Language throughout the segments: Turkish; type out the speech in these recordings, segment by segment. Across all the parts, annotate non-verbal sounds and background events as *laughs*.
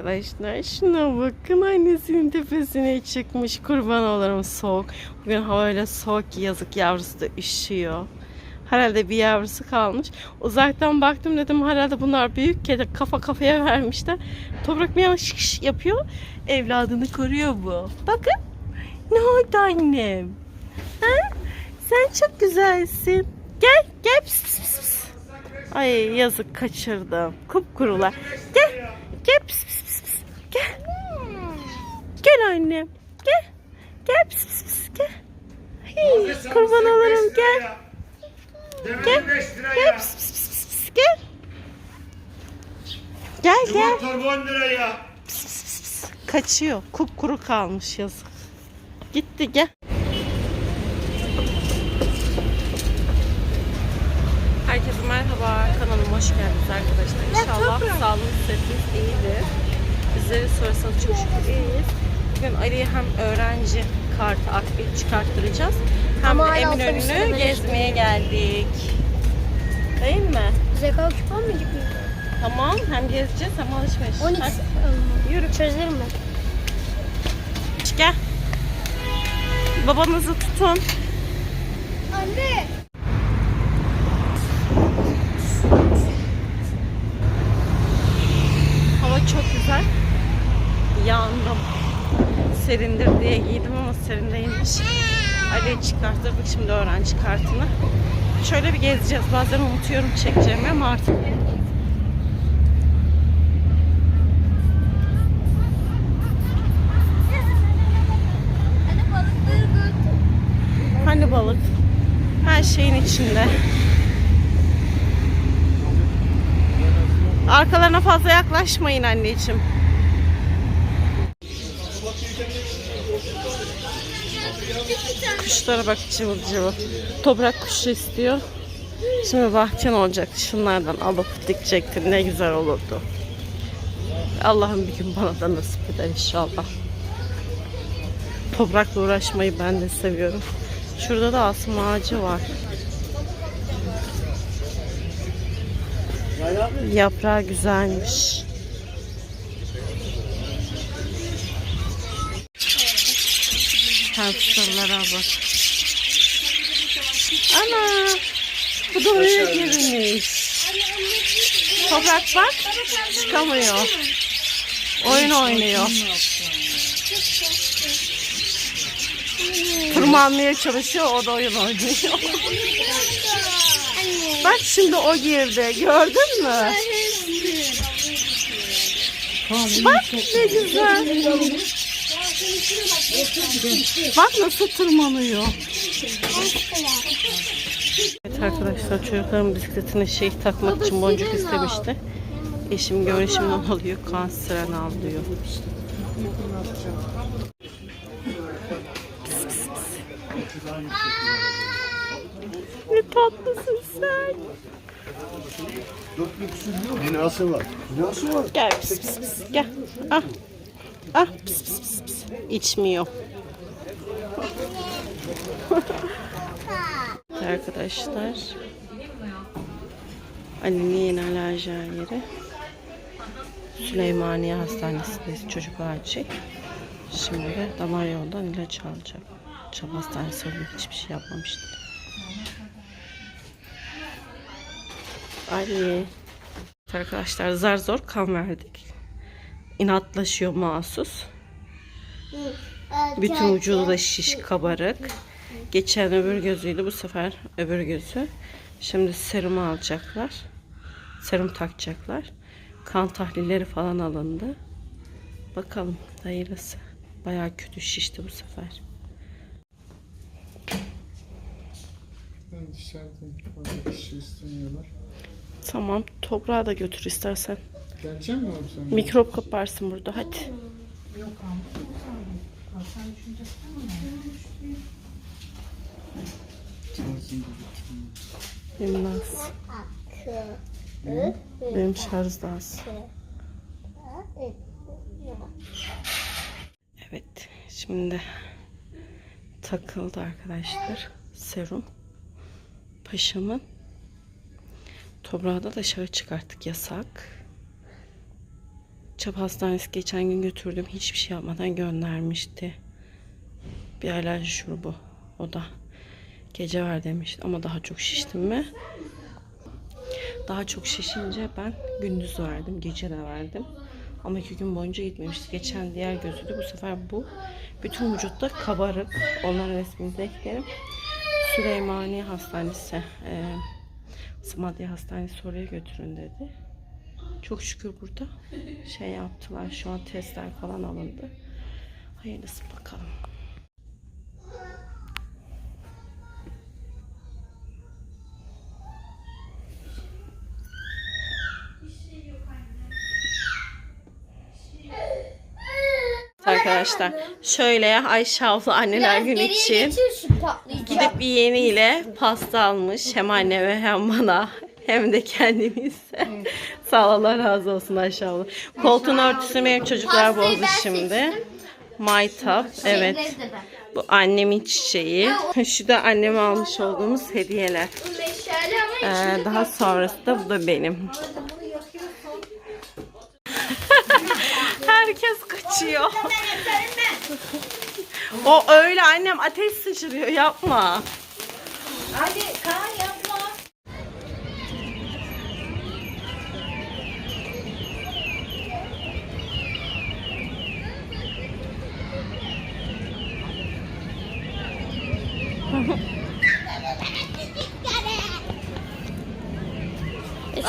Arkadaşlar şuna bakın annesinin tepesine çıkmış kurban olurum soğuk. Bugün hava öyle soğuk ki yazık yavrusu da üşüyor. Herhalde bir yavrusu kalmış. Uzaktan baktım dedim herhalde bunlar büyük kedi kafa kafaya vermişler. Toprak bir yana şık şık yapıyor. Evladını koruyor bu. Bakın. Ne oldu annem? Ha? Sen çok güzelsin. Gel gel. Pıs, pıs, pıs. Ay yazık kaçırdım. Kupkurular. Gel. Gel pıs. Gel. Gel annem. Gel. Gel pıs pıs pıs gel. Hey, kurban olurum gel. Gel. Gel pıs pıs pıs pıs pıs gel. Gel gel. Torba 10 lira ya. Pıs pıs pıs pıs. Kaçıyor. Kupkuru kalmış yazık. Gitti gel. Herkese merhaba. Kanalıma hoş geldiniz arkadaşlar. İnşallah sağlığınız, sıhhatiniz iyidir. Bizleri sorarsanız çok şükür iyiyiz. Bugün Ali'ye hem öğrenci kartı akbil çıkarttıracağız. Hem Ama de Eminönü'nü gezmeye geldik. Değil mi? Bize kalk çıkamayacak mıyız? Tamam. Hem gezeceğiz hem alışveriş. 12. Hadi. Yürü çözerim ben. Gel. Babanızı tutun. Anne. Hava çok güzel. Yandım. Serindir diye giydim ama serin değilmiş. Ali çıkarttırdık şimdi öğrenci kartını. Şöyle bir gezeceğiz. Bazen unutuyorum çekeceğimi ama artık. Hani balık? Her şeyin içinde. Arkalarına fazla yaklaşmayın anneciğim. Kuşlara bak cıvıl cıvıl. Toprak kuşu istiyor. Şimdi bahçen olacak. Şunlardan alıp dikecektin. Ne güzel olurdu. Allah'ım bir gün bana da nasip eder inşallah. Toprakla uğraşmayı ben de seviyorum. Şurada da asma ağacı var. Yaprağı güzelmiş. Hamsterlara bak. Ana! Bu da oraya girmiş. Toprak bak. Çıkamıyor. Oyun oynuyor. Tırmanmaya çalışıyor, o da oyun oynuyor. Bak şimdi o girdi, gördün mü? Bak ne güzel. Bak nasıl tırmanıyor. Evet arkadaşlar çocukların bisikletine şey takmak için boncuk istemişti. Eşim görüşümden alıyor, kanseren alıyor. Ne tatlısın sen. Binası var. Binası var. Gel pis pis pis gel. Ah. Ah pis pis pis pis. İçmiyor. *laughs* Arkadaşlar. Ali'nin yeni alerji yeri. Süleymaniye Hastanesi'ndeyiz çocuk acil. Şimdi de damar yoldan ilaç alacak. Çam hastanesi olduğu hiçbir şey yapmamıştı. Ali. Arkadaşlar zar zor kan verdik. İnatlaşıyor mahsus. Bütün vücudu da şiş kabarık. Geçen öbür gözüydü bu sefer öbür gözü. Şimdi serum alacaklar. Serum takacaklar. Kan tahlilleri falan alındı. Bakalım hayırlısı. Bayağı kötü şişti bu sefer. Ben dışarıdayım. Orada kişi istemiyorlar. Tamam toprağa da götür istersen. Gelecek mi oğlum sen? Mikrop kaparsın burada hadi. Ağzını da Bilmez. Benim şarj da az. Evet şimdi takıldı arkadaşlar serum. Paşamın toprağı da dışarı çıkarttık yasak. Çap hastanesi geçen gün götürdüm. Hiçbir şey yapmadan göndermişti. Bir alerji şurubu. O da gece ver demişti. Ama daha çok şiştim mi? Daha çok şişince ben gündüz verdim. Gece de verdim. Ama iki gün boyunca gitmemişti. Geçen diğer gözüydü. Bu sefer bu. Bütün vücutta kabarık. Onların resmini de eklerim. Süleymaniye Hastanesi. E, Samadye Hastanesi oraya götürün dedi. Çok şükür burada şey yaptılar. Şu an testler falan alındı. Hayırlısı bakalım. Arkadaşlar şöyle Ayşe abla anneler günü için gidip bir yeğeniyle pasta almış. Hem anneme hem bana hem de kendimize. Sağ ol Allah razı olsun abla. Koltuğun örtüsünü benim çocuklar bozdu şimdi. Maytap evet. Bu annemin çiçeği. *laughs* Şu da anneme almış olduğumuz hediyeler. Ee, daha sonrası da bu da benim. *laughs* Herkes kaçıyor. o öyle annem ateş sıçrıyor yapma. Hadi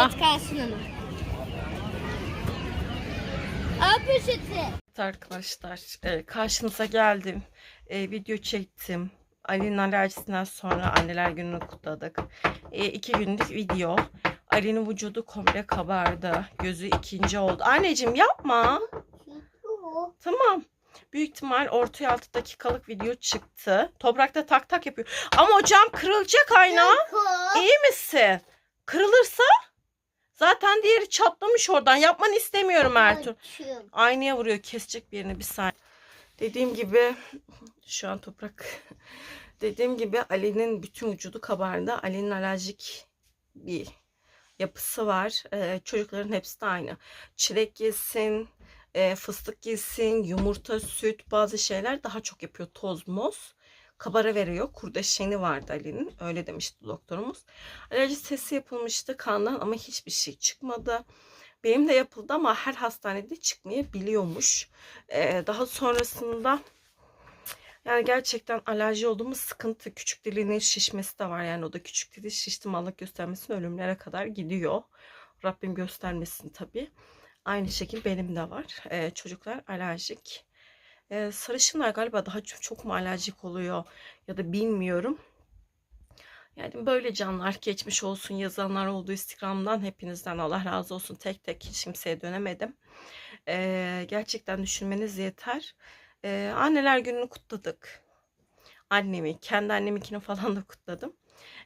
Ah. kalsın ama. Al poşeti. Evet arkadaşlar e, karşınıza geldim. E, video çektim. Ali'nin alerjisinden sonra anneler gününü kutladık. E, iki günlük video. Ali'nin vücudu komple kabardı. Gözü ikinci oldu. Anneciğim yapma. Tamam. Büyük ihtimal ortaya 6 dakikalık video çıktı. Toprakta tak tak yapıyor. Ama hocam kırılacak ayna. İyi misin? Kırılırsa zaten diğeri çatlamış oradan. Yapmanı istemiyorum Ertuğrul. Aynaya vuruyor. Kesecek bir yerini bir saniye. Dediğim gibi şu an toprak. Dediğim gibi Ali'nin bütün vücudu kabardı. Ali'nin alerjik bir yapısı var. Ee, çocukların hepsi de aynı. Çilek yesin, e, fıstık yesin, yumurta, süt bazı şeyler daha çok yapıyor. Toz, moz. Kabara veriyor. Kurdeşeni vardı Ali'nin. Öyle demişti doktorumuz. Alerji testi yapılmıştı kandan ama hiçbir şey çıkmadı. Benim de yapıldı ama her hastanede çıkmayabiliyormuş. Ee, daha sonrasında yani gerçekten alerji olduğumuz sıkıntı. Küçük dilinin şişmesi de var. Yani o da küçük dili şişti Allah göstermesin ölümlere kadar gidiyor. Rabbim göstermesin tabii. Aynı şekilde benim de var. Ee, çocuklar alerjik. Ee, sarışınlar galiba daha çok, çok mu alerjik oluyor ya da bilmiyorum. Yani böyle canlar geçmiş olsun yazanlar oldu Instagram'dan hepinizden Allah razı olsun tek tek hiç kimseye dönemedim. Ee, gerçekten düşünmeniz yeter. Ee, anneler gününü kutladık. Annemi, kendi anneminkini falan da kutladım.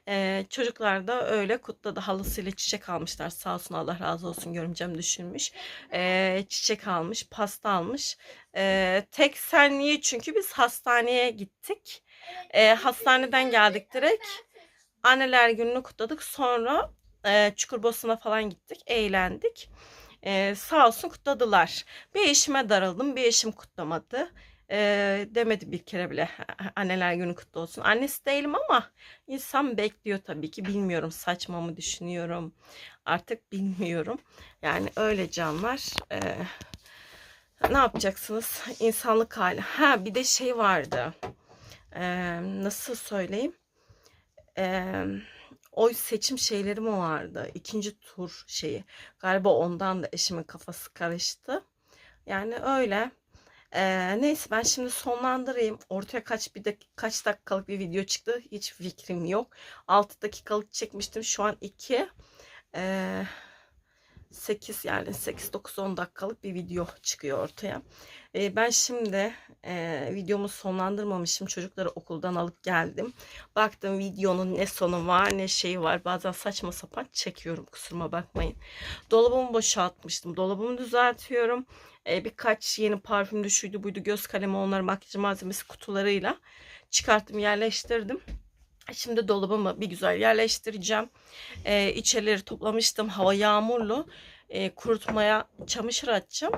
Ee, çocuklar da öyle kutladı. Halısıyla çiçek almışlar. Sağ olsun Allah razı olsun görümcem düşünmüş. Ee, çiçek almış, pasta almış. Ee, tek sen niye? Çünkü biz hastaneye gittik. Ee, hastaneden geldik direkt. Anneler gününü kutladık. Sonra e, Çukurbosna'na falan gittik. Eğlendik. Ee, sağ olsun kutladılar. Bir eşime darıldım. Bir eşim kutlamadı. Ee, demedi bir kere bile anneler günü kutlu olsun. Annesi değilim ama insan bekliyor tabii ki. Bilmiyorum saçma mı düşünüyorum. Artık bilmiyorum. Yani öyle canlar. Ee, ne yapacaksınız? İnsanlık hali. Ha bir de şey vardı. Ee, nasıl söyleyeyim? Ee, oy seçim şeyleri mi vardı? İkinci tur şeyi. Galiba ondan da eşimin kafası karıştı. Yani öyle. Ee, neyse ben şimdi sonlandırayım. Ortaya kaç bir dak- kaç dakikalık bir video çıktı. Hiç fikrim yok. 6 dakikalık çekmiştim. Şu an 2. Ee, 8 yani 8 9 10 dakikalık bir video çıkıyor ortaya. Ee, ben şimdi e, videomu sonlandırmamışım. Çocukları okuldan alıp geldim. Baktım videonun ne sonu var ne şeyi var. Bazen saçma sapan çekiyorum kusuruma bakmayın. Dolabımı boşaltmıştım. Dolabımı düzeltiyorum. Ee, birkaç yeni parfüm düşüydü buydu göz kalemi onlar makyaj malzemesi kutularıyla çıkarttım yerleştirdim. Şimdi dolabımı bir güzel yerleştireceğim. Ee, içerileri toplamıştım. Hava yağmurlu. e, kurutmaya çamaşır atacağım.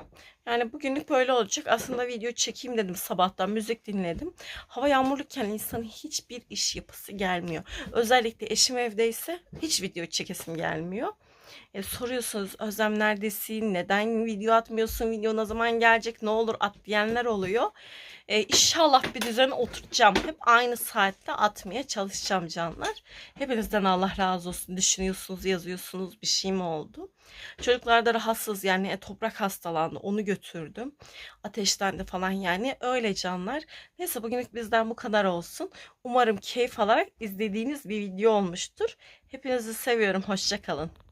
Yani bugünlük böyle olacak. Aslında video çekeyim dedim sabahtan. Müzik dinledim. Hava yağmurluyken insanın hiçbir iş yapısı gelmiyor. Özellikle eşim evdeyse hiç video çekesim gelmiyor. E, soruyorsunuz Özlem neredesin? Neden video atmıyorsun? Video ne zaman gelecek? Ne olur at diyenler oluyor. E, inşallah bir düzen oturtacağım. Hep aynı saatte atmaya çalışacağım canlar. Hepinizden Allah razı olsun. Düşünüyorsunuz, yazıyorsunuz. Bir şey mi oldu? Çocuklar da rahatsız yani e, toprak hastalandı. Onu götürdüm. Ateşlendi falan yani. Öyle canlar. Neyse bugünlük bizden bu kadar olsun. Umarım keyif alarak izlediğiniz bir video olmuştur. Hepinizi seviyorum. Hoşçakalın.